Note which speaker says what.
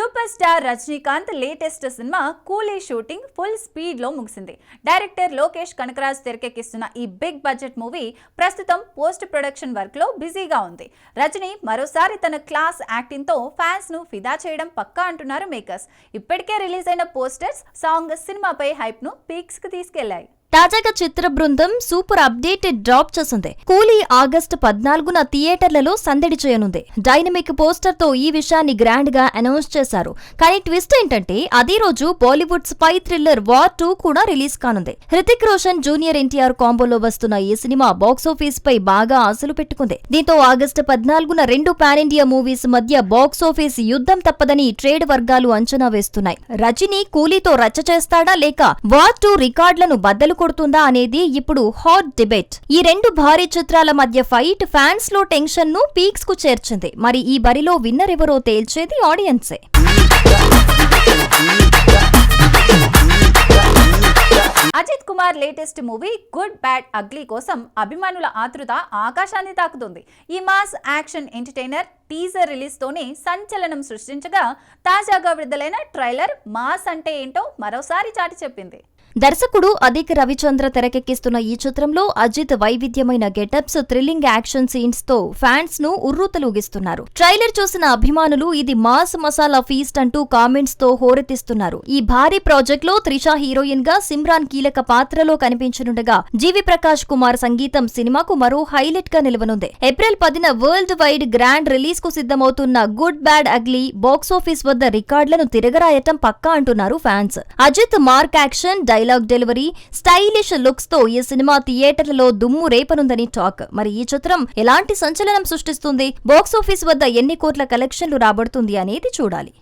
Speaker 1: Super star Rajinikanth latest cinema Coolie shooting full స్పీడ్లో ముగిసింది. Director Lokesh Kanagaraj తెరకెక్కిస్తున్న ఈ బిగ్ బడ్జెట్ మూవీ ప్రస్తుతం పోస్ట్ ప్రొడక్షన్ వర్క్లో బిజీగా ఉంది. రజనీ మరోసారి తన క్లాస్ యాక్టింగ్తో ఫ్యాన్స్ను ఫిదా చేయడం పక్కా అంటున్నారు మేకర్స్. ఇప్పటికే రిలీజ్ అయిన పోస్టర్స్ సాంగ్ సినిమాపై హైప్ను పీక్స్ తీసుకెళ్ళాయి.
Speaker 2: తాజాగా చిత్ర బృందం సూపర్ అప్డేటెడ్ డ్రాప్ చేసింది. కూలీ ఆగస్టు పద్నాలుగున థియేటర్లలో సందడి చేయనుంది. డైనమిక్ పోస్టర్తో ఈ విషయాన్ని గ్రాండ్గా అనౌన్స్ చేశారు. కానీ ట్విస్ట్ ఏంటంటే అదే రోజు Bollywood spy thriller war two కూడా రిలీజ్ కానుంది. హృతిక్ రోషన్ జూనియర్ ఎన్టీఆర్ కాంబోలో వస్తున్న ఈ సినిమా బాక్సాఫీస్ పై బాగా ఆశలు పెట్టుకుంది. దీంతో ఆగస్టు పద్నాలుగున రెండు పాన్ ఇండియా మూవీస్ మధ్య బాక్సాఫీస్ యుద్ధం తప్పదని ట్రేడ్ వర్గాలు అంచనా వేస్తున్నాయి. రజనీ కూలీతో రచ్చ చేస్తాడా లేక వార్ టూ రికార్డులను బద్దలు కొడుతుందా అనేది ఇప్పుడు హాట్ డిబేట్ ఈ రెండు భారీ చిత్రాల మధ్య ఫైట్ ఫ్యాన్స్లో టెన్షన్ను పీక్స్కు చేర్చింది. మరి ఈ బరిలో విన్నర్ ఎవరో తేల్చేది ఆడియన్సే
Speaker 1: Ajith Kumar latest movie good bad ugly కోసం అభిమానుల ఆతృత ఆకాశాన్ని తాకుతుంది. ఈ mass action entertainer teaser release తోనే సంచలనం సృష్టించగా తాజాగా విడుదలైన ట్రైలర్ మాస్ అంటే ఏంటో మరోసారి చాటి చెప్పింది.
Speaker 2: దర్శకుడు అధిక రవిచంద్ర తెరకెక్కిస్తున్న ఈ చిత్రంలో అజిత్ వైవిధ్యమైన గెటప్స్ థ్రిల్లింగ్ యాక్షన్ సీన్స్తో ఫ్యాన్స్ను ఉర్రూతలూగిస్తున్నారు. ట్రైలర్ చూసిన అభిమానులు ఇది మాస్ మసాలా ఫీస్ట్ అంటూ కామెంట్స్తో హోరెత్తిస్తున్నారు. ఈ భారీ ప్రాజెక్ట్లో త్రిష హీరోయిన్గా సిమ్రాన్ కీలక పాత్రలో కనిపించనుండగా జీవి ప్రకాష్ కుమార్ సంగీతం సినిమాకు మరో హైలైట్గా నిలవనుంది. ఏప్రిల్ పదిన వరల్డ్ వైడ్ గ్రాండ్ రిలీజ్కు సిద్ధమవుతున్న గుడ్ బ్యాడ్ అగ్లీ బాక్సాఫీస్ వద్ద రికార్డులను తిరగరాయటం పక్కా అంటున్నారు fans. Ajith mark action dialogue delivery stylish లుక్స్తో ఈ సినిమా థియేటర్లలో దుమ్ము రేపనుందని టాక్. మరి ఈ చిత్రం ఎలాంటి సంచలనం సృష్టిస్తుంది? బాక్సాఫీస్ వద్ద ఎన్ని కోట్ల కలెక్షన్లు రాబడుతుంది అనేది చూడాలి.